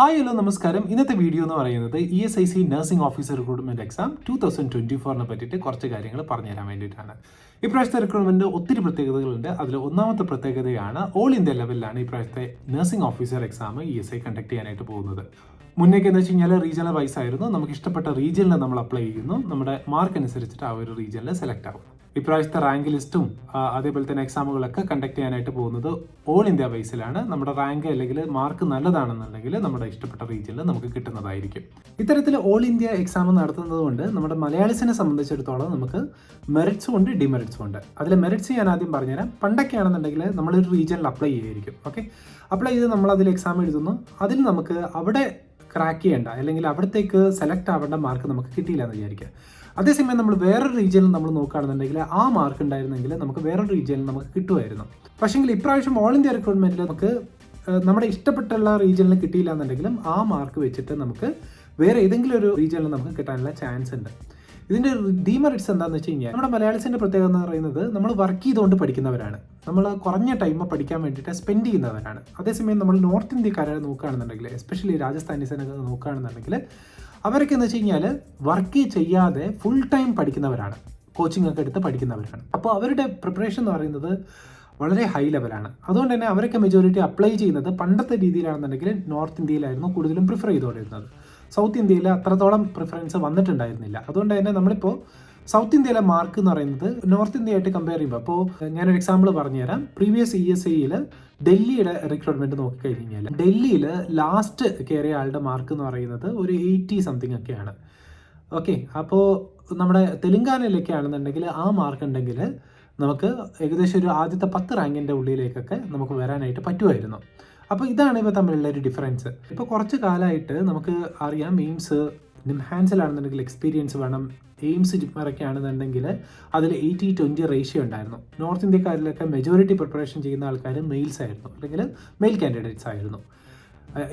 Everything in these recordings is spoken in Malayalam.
ഹായ് ഹലോ നമസ്കാരം. ഇന്നത്തെ വീഡിയോ എന്ന് പറയുന്നത് E S I C nursing officer recruitment exam two thousand twenty ഫോറിനെ പറ്റിയിട്ട് കുറച്ച് കാര്യങ്ങൾ പറഞ്ഞു തരാൻ വേണ്ടിയിട്ടാണ്. ഇപ്രാവശ്യത്തെ റിക്രൂട്ട്മെന്റ് ഒത്തിരി പ്രത്യേകതകളുണ്ട്. അതിൽ ഒന്നാമത്തെ പ്രത്യേകതയാണ് ഓൾ ഇന്ത്യ ലെവലിലാണ് ഇപ്രാവശ്യത്തെ nursing officer exam E S I conduct ചെയ്യാനായിട്ട് പോകുന്നത്. മുന്നേക്ക് എന്ന് വെച്ച് കഴിഞ്ഞാൽ റീജിയണൽ വൈസ് ആയിരുന്നു. നമുക്ക് ഇഷ്ടപ്പെട്ട റീജിയനിൽ നമ്മൾ അപ്ലൈ ചെയ്യുന്നു. നമ്മുടെ മാർക്ക് അനുസരിച്ചിട്ട് ആ ഒരു റീജിയനിൽ സെലക്ട് ആവും. ഇപ്രാവശ്യത്തെ റാങ്ക് ലിസ്റ്റും അതേപോലെ തന്നെ എക്സാമുകളൊക്കെ കണ്ടക്ട് ചെയ്യാനായിട്ട് പോകുന്നത് ഓൾ ഇന്ത്യ ബേസിലാണ് നമ്മുടെ റാങ്ക് അല്ലെങ്കിൽ മാർക്ക് നല്ലതാണെന്നുണ്ടെങ്കിൽ നമ്മുടെ ഇഷ്ടപ്പെട്ട റീജിയനിൽ നമുക്ക് കിട്ടുന്നതായിരിക്കും. ഇത്തരത്തിൽ ഓൾ ഇന്ത്യ എക്സാം നടത്തുന്നത് കൊണ്ട് നമ്മുടെ മലയാളിസിനെ സംബന്ധിച്ചിടത്തോളം നമുക്ക് മെറിറ്റ്സും ഉണ്ട് ഡിമെറിറ്റ്സും ഉണ്ട്. അതിൽ മെറിറ്റ്സ് ഞാൻ ആദ്യം പറഞ്ഞുതരാം. പണ്ടൊക്കെ ആണെന്നുണ്ടെങ്കിൽ നമ്മളൊരു റീജിയനിൽ അപ്ലൈ ചെയ്യുമായിരിക്കും ഓക്കെ അപ്ലൈ ചെയ്ത് നമ്മൾ അതിൽ എക്സാം എഴുതുന്നു. അതിൽ നമുക്ക് അവിടെ ക്രാക്ക് ചെയ്യേണ്ട അല്ലെങ്കിൽ അവിടത്തേക്ക് സെലക്ട് ആവേണ്ട മാർക്ക് നമുക്ക് കിട്ടിയില്ല എന്ന് വിചാരിക്കുക. അതേസമയം നമ്മൾ വേറൊരു റീജിയനിൽ നമ്മൾ നോക്കുകയാണെന്നുണ്ടെങ്കിൽ ആ മാർക്ക് ഉണ്ടായിരുന്നെങ്കിൽ നമുക്ക് വേറൊരു റീജിയനിൽ നമുക്ക് കിട്ടുമായിരുന്നു. പക്ഷേങ്കിൽ ഇപ്രാവശ്യം ഓൾ ഇന്ത്യ റിക്രൂട്ട്മെന്റിൽ നമുക്ക് നമ്മുടെ ഇഷ്ടപ്പെട്ടുള്ള റീജിയനിൽ കിട്ടിയില്ല എന്നുണ്ടെങ്കിലും ആ മാർക്ക് വെച്ചിട്ട് നമുക്ക് വേറെ ഏതെങ്കിലും ഒരു റീജിയനിൽ നമുക്ക് കിട്ടാനുള്ള ചാൻസ് ഉണ്ട്. ഇതിന്റെ ഡീമെറിറ്റ്സ് എന്താണെന്ന് വെച്ച് കഴിഞ്ഞാൽ നമ്മുടെ മലയാളത്തിന്റെ പ്രത്യേകത എന്ന് പറയുന്നത് നമ്മൾ വർക്ക് ചെയ്തുകൊണ്ട് പഠിക്കുന്നവരാണ്. നമ്മൾ കുറഞ്ഞ ടൈം പഠിക്കാൻ വേണ്ടിയിട്ട് സ്പെൻഡ് ചെയ്യുന്നവരാണ്. അതേസമയം നമ്മൾ നോർത്ത് ഇന്ത്യക്കാരെ നോക്കുകയാണെന്നുണ്ടെങ്കിൽ എസ്പെഷ്യലി രാജസ്ഥാനീസിനൊക്കെ നോക്കുകയാണെന്നുണ്ടെങ്കിൽ അവരൊക്കെ എന്ന് വെച്ച് കഴിഞ്ഞാൽ വർക്ക് ചെയ്യാതെ ഫുൾ ടൈം പഠിക്കുന്നവരാണ്. കോച്ചിങ് ഒക്കെ എടുത്ത് പഠിക്കുന്നവരാണ്. അപ്പോൾ അവരുടെ പ്രിപ്പറേഷൻ എന്ന് പറയുന്നത് വളരെ ഹൈ ലെവലാണ് അതുകൊണ്ട് തന്നെ അവരൊക്കെ മെജോറിറ്റി അപ്ലൈ ചെയ്യുന്നത് പണ്ടത്തെ രീതിയിലാണെന്നുണ്ടെങ്കിൽ നോർത്ത് ഇന്ത്യയിലായിരുന്നു കൂടുതലും പ്രിഫർ ചെയ്തുകൊണ്ടിരുന്നത്. സൗത്ത് ഇന്ത്യയിൽ അത്രത്തോളം പ്രിഫറൻസ് വന്നിട്ടുണ്ടായിരുന്നില്ല. അതുകൊണ്ട് തന്നെ നമ്മളിപ്പോൾ സൗത്ത് ഇന്ത്യയിലെ മാർക്ക് എന്ന് പറയുന്നത് നോർത്ത് ഇന്ത്യയായിട്ട് കമ്പയർ ചെയ്യുമ്പോൾ അപ്പോൾ ഞാനൊരു എക്സാമ്പിൾ പറഞ്ഞുതരാം. പ്രീവിയസ് ഇ എസ് ഐയിൽ ഡൽഹിയുടെ റിക്രൂട്ട്മെന്റ് നോക്കിക്കഴിഞ്ഞാൽ ഡൽഹിയിൽ ലാസ്റ്റ് കയറിയ ആളുടെ മാർക്ക് എന്ന് പറയുന്നത് ഒരു എയ്റ്റി സംതിങ് ഒക്കെയാണ്. ഓക്കെ അപ്പോൾ നമ്മുടെ തെലുങ്കാനയിലൊക്കെ ആണെന്നുണ്ടെങ്കിൽ ആ മാർക്ക് ഉണ്ടെങ്കിൽ നമുക്ക് ഏകദേശം ഒരു ആദ്യത്തെ പത്ത് റാങ്കിന്റെ ഉള്ളിലേക്കൊക്കെ നമുക്ക് വരാനായിട്ട് പറ്റുമായിരുന്നു. അപ്പോൾ ഇതാണ് ഇവ തമ്മിലുള്ള ഒരു ഡിഫറൻസ് ഇപ്പോൾ കുറച്ച് കാലമായിട്ട് നമുക്ക് അറിയാം എയിംസ് നിംഹാൻസിലാണെന്നുണ്ടെങ്കിൽ എക്സ്പീരിയൻസ് വേണം. എയിംസ് ജിപ്മറൊക്കെ ആണെന്നുണ്ടെങ്കിൽ അതിൽ എയ്റ്റി ട്വന്റി റേഷ്യോ ഉണ്ടായിരുന്നു. നോർത്ത് ഇന്ത്യക്കാരിലൊക്കെ മെജോറിറ്റി പ്രിപ്പറേഷൻ ചെയ്യുന്ന ആൾക്കാർ മെയിൽസ് ആയിരുന്നു. അല്ലെങ്കിൽ മെയിൽ കാൻഡിഡേറ്റ്സ് ആയിരുന്നു.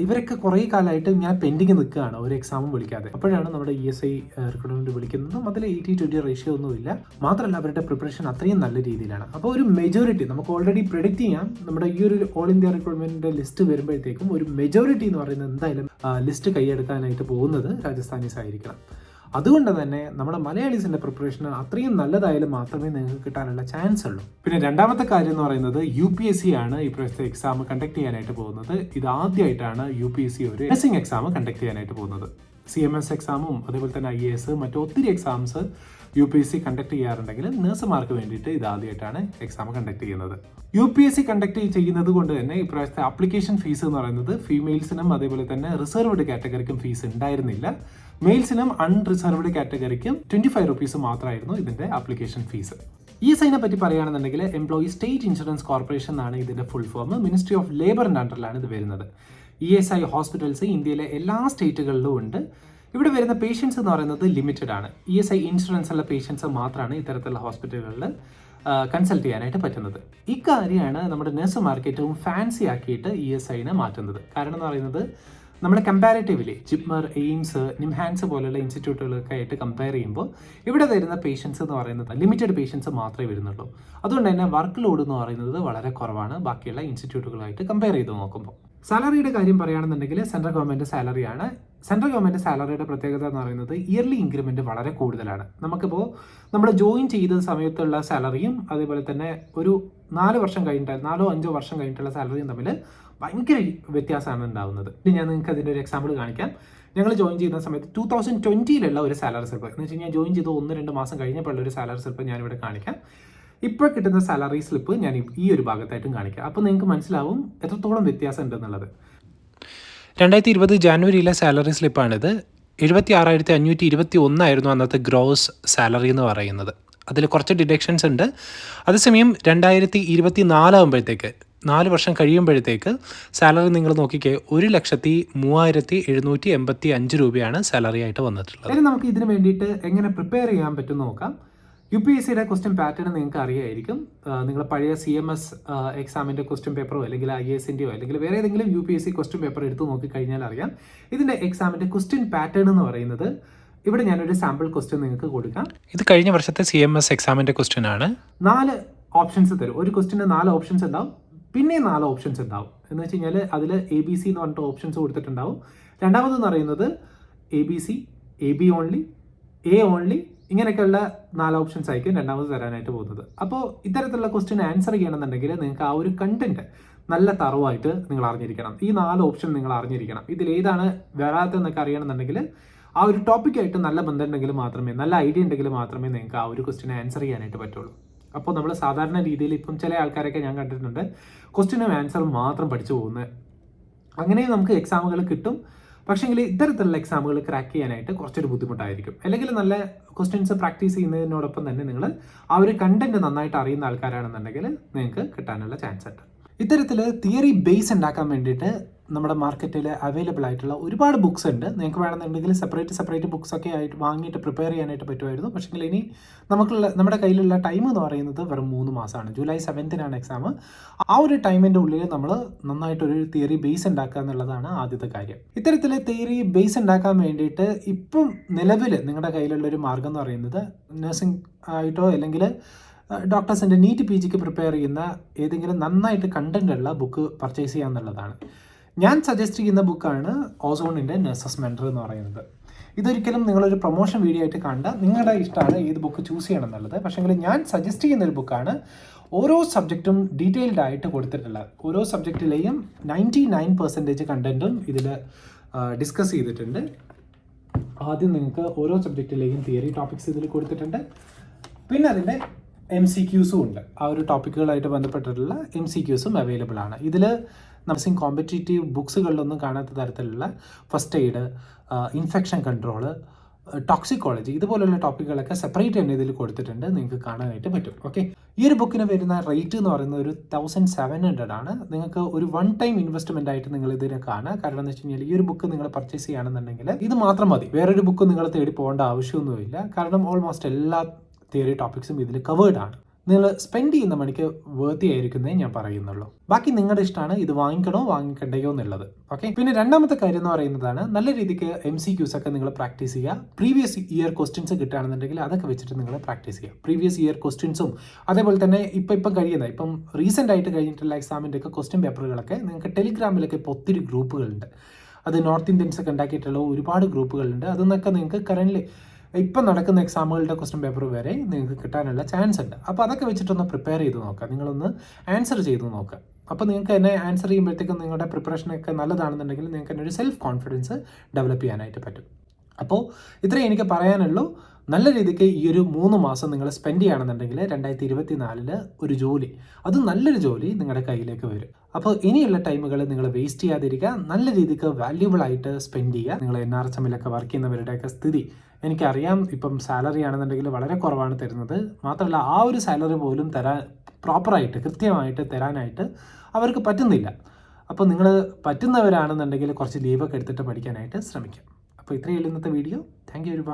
ഇവരൊക്കെ കുറേ കാലമായിട്ട് ഞാൻ പെൻഡിങ് നിൽക്കുകയാണ് ഒരു എക്സാമും വിളിക്കാതെ. അപ്പോഴാണ് നമ്മുടെ ഇ എസ് ഐ റിക്രൂട്ട്മെന്റ് വിളിക്കുന്നതും അതിൽ എയ്റ്റി ട്വന്റി റേഷ്യോ ഒന്നുമില്ല. മാത്രമല്ല അവരുടെ പ്രിപ്പറേഷൻ അത്രയും നല്ല രീതിയിലാണ്. അപ്പോൾ ഒരു മെജോറിറ്റി നമുക്ക് ഓൾറെഡി പ്രിഡിക്റ്റ് ചെയ്യാം നമ്മുടെ ഈ ഒരു ഓൾ ഇന്ത്യ റിക്രൂട്ട്മെന്റിന്റെ ലിസ്റ്റ് വരുമ്പോഴത്തേക്കും ഒരു മെജോറിറ്റി എന്ന് പറയുന്നത് എന്തായാലും ലിസ്റ്റ് കൈയെടുക്കാനായിട്ട് പോകുന്നത് രാജസ്ഥാനീസ് ആയിരിക്കണം അതുകൊണ്ട് തന്നെ നമ്മുടെ മലയാളീസിന്റെ പ്രിപ്പറേഷൻ അത്രയും നല്ലതായാലും മാത്രമേ നിങ്ങൾക്ക് കിട്ടാനുള്ള ചാൻസ് ഉള്ളൂ. പിന്നെ രണ്ടാമത്തെ കാര്യം എന്ന് പറയുന്നത് യു പി എസ് സി ആണ് ഈ പ്രാവശ്യത്തെ എക്സാം കണ്ടക്ട് ചെയ്യാനായിട്ട് പോകുന്നത്. ഇത് ആദ്യമായിട്ടാണ് യു പി എസ് സി ഒരു നഴ്സിംഗ് എക്സാം കണ്ടക്ട് ചെയ്യാനായിട്ട് പോകുന്നത്. സി എം എസ് എക്സാമും അതേപോലെ തന്നെ ഐ എ എസ് മറ്റു ഒത്തിരി exams U P S C conduct ചെയ്യാറുണ്ടെങ്കിൽ നഴ്സുമാർക്ക് വേണ്ടിയിട്ട് ഇത് ആദ്യമായിട്ടാണ് എക്സാം കണ്ടക്ട് ചെയ്യുന്നത്. U P S C conduct ചെയ്യുന്നത് കൊണ്ട് തന്നെ ഇപ്രാവശ്യത്തെ ആപ്ലിക്കേഷൻ ഫീസ് എന്ന് പറയുന്നത് ഫീമെയിൽസിനും അതേപോലെ തന്നെ റിസർവ്ഡ് കാറ്റഗറിക്കും ഫീസ് ഉണ്ടായിരുന്നില്ല. മെയിൽസിനും അൺറിസർവ്ഡ് കാറ്റഗറിക്കും ട്വന്റി ഫൈവ് റുപ്പീസ് മാത്രമായിരുന്നു ഇതിന്റെ ആപ്ലിക്കേഷൻ ഫീസ് ഈ സൈനെ പറ്റി പറയുകയാണെന്നുണ്ടെങ്കിൽ എംപ്ലോയി സ്റ്റേറ്റ് ഇൻഷുറൻസ് കോർപ്പറേഷൻ എന്നാണ് ഇതിന്റെ ഫുൾ ഫോം മിനിസ്ട്രി ഓഫ് ലേബറിന്റെ അണ്ടറിലാണ് ഇത് വരുന്നത്. ഇ എസ് ഐ ഹോസ്പിറ്റൽസ് ഇന്ത്യയിലെ എല്ലാ സ്റ്റേറ്റുകളിലും ഉണ്ട്. ഇവിടെ വരുന്ന പേഷ്യൻസ് എന്ന് പറയുന്നത് ലിമിറ്റഡ് ആണ്. ഇ എസ് ഐ ഇൻഷുറൻസ് ഉള്ള പേഷ്യൻസ് മാത്രമാണ് ഇത്തരത്തിലുള്ള ഹോസ്പിറ്റലുകളിൽ കൺസൾട്ട് ചെയ്യാനായിട്ട് പറ്റുന്നത്. ഇക്കാര്യമാണ് നമ്മുടെ നഴ്സുമാർക്ക് ഏറ്റവും ഫാൻസി ആക്കിയിട്ട് ഇ എസ് ഐനെ മാറ്റുന്നത്. കാരണം എന്ന് പറയുന്നത് നമ്മുടെ കമ്പാരിറ്റീവ്ലി ജിപ്മർ എയിംസ് നിംഹാൻസ് പോലുള്ള ഇൻസ്റ്റിറ്റ്യൂട്ടുകളൊക്കെ ആയിട്ട് കമ്പയർ ചെയ്യുമ്പോൾ ഇവിടെ വരുന്ന പേഷ്യൻസ് എന്ന് പറയുന്നത് ലിമിറ്റഡ് പേഷ്യൻസ് മാത്രമേ വരുന്നുള്ളൂ. അതുകൊണ്ട് തന്നെ വർക്ക് ലോഡ് എന്ന് പറയുന്നത് വളരെ കുറവാണ്. ബാക്കിയുള്ള ഇൻസ്റ്റിറ്റ്യൂട്ടുകളായിട്ട് കമ്പയർ ചെയ്ത് നോക്കുമ്പോൾ. സാലറിയുടെ കാര്യം പറയുകയാണെന്നുണ്ടെങ്കിൽ സെൻട്രൽ ഗവൺമെന്റ് സാലറിയാണ് സെൻട്രൽ ഗവൺമെന്റ് സാലറിയുടെ പ്രത്യേകത എന്ന് പറയുന്നത് ഇയർലി ഇൻക്രിമെന്റ് വളരെ കൂടുതലാണ്. നമുക്കിപ്പോൾ നമ്മൾ ജോയിൻ ചെയ്ത സമയത്തുള്ള സാലറിയും അതേപോലെ തന്നെ ഒരു നാല് വർഷം കഴിഞ്ഞിട്ട് നാലോ അഞ്ചോ വർഷം കഴിഞ്ഞിട്ടുള്ള സാലറിയും തമ്മിൽ ഭയങ്കര വ്യത്യാസമാണ് ഉണ്ടാകുന്നത് ഇനി ഞാൻ നിങ്ങൾക്ക് അതിന്റെ ഒരു എക്സാമ്പിൾ കാണിക്കാം. ഞങ്ങൾ ജോയിൻ ചെയ്യുന്ന സമയത്ത് ടൂ തൗസൻഡ് ട്വന്റിയിലുള്ള ഒരു സാലറി സ്ലിപ്പ് എന്ന് വെച്ച് കഴിഞ്ഞാൽ ജോയിൻ ചെയ്ത് ഒന്ന് രണ്ട് മാസം കഴിഞ്ഞപ്പോഴുള്ള ഒരു സാലറി സ്ലിപ്പ് ഞാനിവിടെ കാണിക്കാം. ഇപ്പോൾ കിട്ടുന്ന സാലറി സ്ലിപ്പ് ഞാൻ ഈ ഒരു ഭാഗത്തായിട്ടും കാണിക്കാം. അപ്പോൾ നിങ്ങൾക്ക് മനസ്സിലാവും എത്രത്തോളം വ്യത്യാസം ഉണ്ടെന്നുള്ളത് രണ്ടായിരത്തി ഇരുപത് ജാനുവരിയിലെ സാലറി സ്ലിപ്പാണിത്. എഴുപത്തി ആറായിരത്തി അഞ്ഞൂറ്റി ഇരുപത്തി ഒന്നായിരുന്നു അന്നത്തെ ഗ്രോസ് സാലറി എന്ന് പറയുന്നത്. അതിൽ കുറച്ച് ഡിഡക്ഷൻസ് ഉണ്ട്. അതേസമയം രണ്ടായിരത്തി ഇരുപത്തി നാലാകുമ്പോഴത്തേക്ക് നാല് വർഷം കഴിയുമ്പോഴത്തേക്ക് സാലറി നിങ്ങൾ നോക്കിക്കേ ഒരു ലക്ഷത്തി മൂവായിരത്തി എഴുന്നൂറ്റി എൺപത്തി അഞ്ച് രൂപയാണ് സാലറി ആയിട്ട് വന്നിട്ടുള്ളത്. നമുക്ക് ഇതിന് വേണ്ടിയിട്ട് എങ്ങനെ പ്രിപ്പയർ ചെയ്യാൻ പറ്റും നോക്കാം. യു പി എസ് സിയുടെ ക്വസ്റ്റ്യൻ പാറ്റേൺ നിങ്ങൾക്ക് അറിയായിരിക്കും. നിങ്ങൾ പഴയ സി എം എസ് എക്സാമിന്റെ ക്വസ്റ്റ്യൻ പേപ്പറോ അല്ലെങ്കിൽ ഐ എസിന്റെയോ അല്ലെങ്കിൽ വേറെ ഏതെങ്കിലും U P S C question paper എടുത്ത് നോക്കിക്കഴിഞ്ഞാൽ അറിയാം. ഇതിന്റെ എക്സാമിന്റെ ക്വസ്റ്റ്യൻ പാറ്റേൺ എന്ന് പറയുന്നത് ഇവിടെ ഞാനൊരു സാമ്പിൾ ക്വസ്റ്റ്യൻ നിങ്ങൾക്ക് കൊടുക്കാം. ഇത് കഴിഞ്ഞ വർഷത്തെ സി എം എസ് എക്സാമിന്റെ ക്വസ്റ്റ്യൻ ആണ്. നാല് ഓപ്ഷൻസ് തരും. ഒരു ക്വസ്റ്റ്യന്റെ നാല് ഓപ്ഷൻസ് ഉണ്ടാവും. പിന്നെ നാല് ഓപ്ഷൻസ് ഉണ്ടാവും. എന്ന് വെച്ച് കഴിഞ്ഞാൽ അതിൽ എ ബി സി എന്ന് പറഞ്ഞിട്ട് ഓപ്ഷൻസ് കൊടുത്തിട്ടുണ്ടാവും. രണ്ടാമതെന്ന് പറയുന്നത് A B C A B only A only ഇങ്ങനെയൊക്കെയുള്ള നാല് ഓപ്ഷൻസ് ആയിരിക്കും രണ്ടാമത് തരാനായിട്ട് പോകുന്നത്. അപ്പോൾ ഇത്തരത്തിലുള്ള ക്വസ്റ്റ്യൻ ആൻസർ ചെയ്യണമെന്നുണ്ടെങ്കിൽ നിങ്ങൾക്ക് ആ ഒരു കണ്ടന്റ് നല്ല തറവായിട്ട് നിങ്ങൾ അറിഞ്ഞിരിക്കണം. ഈ നാല് ഓപ്ഷൻ നിങ്ങൾ അറിഞ്ഞിരിക്കണം. ഇതിൽ ഏതാണ് വരാത്തതെന്നൊക്കെ അറിയണമെന്നുണ്ടെങ്കിൽ ആ ഒരു ടോപ്പിക്കായിട്ട് നല്ല ബന്ധം ഉണ്ടെങ്കിൽ മാത്രമേ നല്ല ഐഡിയ ഉണ്ടെങ്കിൽ മാത്രമേ നിങ്ങൾക്ക് ആ ഒരു ക്വസ്റ്റ്യൻ ആൻസർ ചെയ്യാനായിട്ട് പറ്റുള്ളൂ. അപ്പോൾ നമ്മൾ സാധാരണ രീതിയിൽ ഇപ്പം ചില ആൾക്കാരൊക്കെ ഞാൻ കണ്ടിട്ടുണ്ട് ക്വസ്റ്റ്യനും ആൻസറും മാത്രം പഠിച്ചു പോകുന്നത്. അങ്ങനെ നമുക്ക് എക്സാമുകൾ കിട്ടും. പക്ഷേങ്കിൽ ഇത്തരത്തിലുള്ള എക്സാമുകൾ ക്രാക്ക് ചെയ്യാനായിട്ട് കുറച്ചൊരു ബുദ്ധിമുട്ടായിരിക്കും. അല്ലെങ്കിൽ നല്ല ക്വസ്റ്റ്യൻസ് പ്രാക്ടീസ് ചെയ്യുന്നതിനോടൊപ്പം തന്നെ നിങ്ങൾ ആ ഒരു കണ്ടന്റ് നന്നായിട്ട് അറിയുന്ന ആൾക്കാരാണെന്നുണ്ടെങ്കിൽ നിങ്ങൾക്ക് കിട്ടാനുള്ള ചാൻസ് ഉണ്ട്. ഇത്തരത്തിൽ തിയറി ബേസ് ഉണ്ടാക്കാൻ വേണ്ടിയിട്ട് നമ്മുടെ മാർക്കറ്റിൽ അവൈലബിൾ ആയിട്ടുള്ള ഒരുപാട് ബുക്സ് ഉണ്ട്. നിങ്ങൾക്ക് വേണമെന്നുണ്ടെങ്കിൽ സെപ്പറേറ്റ് സെപ്പറേറ്റ് ബുക്സ് ഒക്കെ ആയിട്ട് വാങ്ങിയിട്ട് പ്രിപ്പയർ ചെയ്യാനായിട്ട് പറ്റുമായിരുന്നു. പക്ഷേ ഇനി നമുക്കുള്ള നമ്മുടെ കയ്യിലുള്ള ടൈം എന്ന് പറയുന്നത് വെറും മൂന്ന് മാസമാണ്. ജൂലൈ സെവൻത്തിനാണ് എക്സാം ആ ഒരു ടൈമിന്റെ ഉള്ളിൽ നമ്മൾ നന്നായിട്ടൊരു തിയറി ബേസ് ഉണ്ടാക്കുക എന്നുള്ളതാണ് ആദ്യത്തെ കാര്യം. ഇത്തരത്തിൽ തിയറി ബേസ് ഉണ്ടാക്കാൻ വേണ്ടിയിട്ട് ഇപ്പം നിലവിൽ നിങ്ങളുടെ കയ്യിലുള്ള ഒരു മാർഗം എന്ന് പറയുന്നത് നഴ്സിംഗ് ആയിട്ടോ അല്ലെങ്കിൽ ഡോക്ടേഴ്സിന്റെ നീറ്റ് പി ജിക്ക് പ്രിപ്പയർ ചെയ്യുന്ന ഏതെങ്കിലും നന്നായിട്ട് കണ്ടന്റ് ഉള്ള ബുക്ക് പർച്ചേസ് ചെയ്യുക എന്നുള്ളതാണ്. ഞാൻ സജസ്റ്റ് ചെയ്യുന്ന ബുക്കാണ് ഓസോണിന്റെ നഴ്സസ് മെന്റർ എന്ന് പറയുന്നത്. ഇതൊരിക്കലും നിങ്ങളൊരു പ്രൊമോഷൻ വീഡിയോ ആയിട്ട് കണ്ട നിങ്ങളുടെ ഇഷ്ടമാണ് ഏത് ബുക്ക് ചൂസ് ചെയ്യണം എന്നുള്ളത്. പക്ഷേങ്കിൽ ഞാൻ സജസ്റ്റ് ചെയ്യുന്ന ഒരു ബുക്കാണ് ഓരോ സബ്ജക്റ്റും ഡീറ്റെയിൽഡ് ആയിട്ട് കൊടുത്തിട്ടുള്ള ഓരോ സബ്ജക്റ്റിലെയും നയന്റി നയൻ പെർസെന്റേജ് കണ്ടന്റും ഇതിൽ ഡിസ്കസ് ചെയ്തിട്ടുണ്ട്. ആദ്യം നിങ്ങൾക്ക് ഓരോ സബ്ജക്റ്റിലെയും തിയറി ടോപ്പിക്സ് ഇതിൽ കൊടുത്തിട്ടുണ്ട്. പിന്നെ അതിന്റെ എം സി ക്യൂസും ഉണ്ട്. ആ ഒരു ടോപ്പിക്കുകളായിട്ട് ബന്ധപ്പെട്ടിട്ടുള്ള എം സി ക്യൂസും അവൈലബിൾ ആണ്. ഇതിൽ നഴ്സിംഗ് കോമ്പറ്റേറ്റീവ് ബുക്സുകളിലൊന്നും കാണാത്ത തരത്തിലുള്ള first aid infection control toxicology ഇതുപോലുള്ള ടോപ്പിക്കുകളൊക്കെ സെപ്പറേറ്റ് തന്നെ ഇതിൽ കൊടുത്തിട്ടുണ്ട്. നിങ്ങൾക്ക് കാണാനായിട്ട് പറ്റും. ഓക്കെ ഈ ഒരു ബുക്കിന് വരുന്ന റേറ്റ് എന്ന് പറയുന്നത് ഒരു തൗസൻഡ് സെവൻ ഹൺഡ്രഡ് ആണ്. നിങ്ങൾക്ക് ഒരു വൺ ടൈം ഇൻവെസ്റ്റ്മെന്റ് ആയിട്ട് നിങ്ങൾ ഇതിനെ കാണുക. കാരണം എന്ന് വെച്ച് കഴിഞ്ഞാൽ ഈ ഒരു ബുക്ക് നിങ്ങൾ പർച്ചേസ് ചെയ്യുകയാണെന്നുണ്ടെങ്കിൽ ഇത് മാത്രം മതി. വേറൊരു ബുക്ക് നിങ്ങൾ തേടി പോകേണ്ട ആവശ്യമൊന്നുമില്ല. കാരണം ഓൾമോസ്റ്റ് എല്ലാ തിയറി ടോപ്പിക്സും ഇതിൽ കവേർഡ് ആണ്. നിങ്ങൾ സ്പെൻഡ് ചെയ്യുന്ന മണിക്ക് വേർത്തി ആയിരിക്കുന്നേ ഞാൻ പറയുന്നുള്ളൂ. ബാക്കി നിങ്ങളുടെ ഇഷ്ടമാണ് ഇത് വാങ്ങിക്കണോ വാങ്ങിക്കണ്ടയോ എന്നുള്ളത്. ഓക്കെ പിന്നെ രണ്ടാമത്തെ കാര്യം എന്ന് പറയുന്നതാണ് നല്ല രീതിക്ക് എം സി ക്യൂസ് ഒക്കെ നിങ്ങൾ പ്രാക്ടീസ് ചെയ്യുക. പ്രീവിയസ് ഇയർ ക്വസ്റ്റ്യൻസ് കിട്ടുകയാണെന്നുണ്ടെങ്കിൽ അതൊക്കെ വെച്ചിട്ട് നിങ്ങൾ പ്രാക്ടീസ് ചെയ്യുക. പ്രീവിയസ് ഇയർ ക്വസ്റ്റ്യൻസും അതേപോലെ തന്നെ ഇപ്പം ഇപ്പം കഴിയുന്ന ഇപ്പം റീസെന്റ് ആയിട്ട് കഴിഞ്ഞിട്ടുള്ള എക്സാമിന്റെ ഒക്കെ ക്വസ്റ്റ്യൻ പേപ്പറുകളൊക്കെ നിങ്ങൾക്ക് ടെലിഗ്രാമിലൊക്കെ ഇപ്പോൾ ഒത്തിരി ഗ്രൂപ്പുകളുണ്ട് അത് നോർത്ത് ഇന്ത്യൻസ് ഒക്കെ ഉണ്ടാക്കിയിട്ടുള്ള ഒരുപാട് ഗ്രൂപ്പുകളുണ്ട് അതിൽ നിങ്ങൾക്ക് കറന്റ് ഇപ്പം നടക്കുന്ന എക്സാമുകളുടെ ക്വസ്റ്റ്യൻ പേപ്പർ വരെ നിങ്ങൾക്ക് കിട്ടാനുള്ള ചാൻസ് ഉണ്ട്. അപ്പോൾ അതൊക്കെ വെച്ചിട്ടൊന്ന് പ്രിപ്പയർ ചെയ്ത് നോക്കുക നിങ്ങളൊന്ന് ആൻസർ ചെയ്ത് നോക്കുക അപ്പോൾ നിങ്ങൾക്ക് എന്നെ ആൻസർ ചെയ്യുമ്പോഴത്തേക്കും നിങ്ങളുടെ പ്രിപ്പറേഷനൊക്കെ നല്ലതാണെന്നുണ്ടെങ്കിൽ നിങ്ങൾക്ക് തന്നെ ഒരു സെൽഫ് കോൺഫിഡൻസ് ഡെവലപ്പ് ചെയ്യാനായിട്ട് പറ്റും. അപ്പോൾ ഇത്രയും എനിക്ക് പറയാനുള്ളൂ. നല്ല രീതിക്ക് ഈ ഒരു മൂന്ന് മാസം നിങ്ങൾ സ്പെൻഡ് ചെയ്യുകയാണെന്നുണ്ടെങ്കിൽ രണ്ടായിരത്തി ഇരുപത്തി നാലിൽ ഒരു ജോലി. അത് നല്ലൊരു ജോലി നിങ്ങളുടെ കയ്യിലേക്ക് വരും. അപ്പോൾ ഇനിയുള്ള ടൈമുകൾ നിങ്ങൾ വേസ്റ്റ് ചെയ്യാതിരിക്കുക. നല്ല രീതിക്ക് വാല്യൂബിൾ ആയിട്ട് സ്പെൻഡ് ചെയ്യുക. നിങ്ങൾ എൻ ആർ എച്ച് എമ്മിലൊക്കെ വർക്ക് ചെയ്യുന്നവരുടെയൊക്കെ സ്ഥിതി എനിക്കറിയാം. ഇപ്പം സാലറി ആണെന്നുണ്ടെങ്കിൽ വളരെ കുറവാണ് തരുന്നത്. മാത്രമല്ല ആ ഒരു സാലറി പോലും തരാൻ പ്രോപ്പറായിട്ട് കൃത്യമായിട്ട് തരാനായിട്ട് അവർക്ക് പറ്റുന്നില്ല. അപ്പോൾ നിങ്ങൾ പറ്റുന്നവരാണെന്നുണ്ടെങ്കിൽ കുറച്ച് ലീവൊക്കെ എടുത്തിട്ട് പഠിക്കാനായിട്ട് ശ്രമിക്കാം. അപ്പോൾ ഇത്രയേ ഉള്ളൂ ഇന്നത്തെ വീഡിയോ താങ്ക് യു ഒരു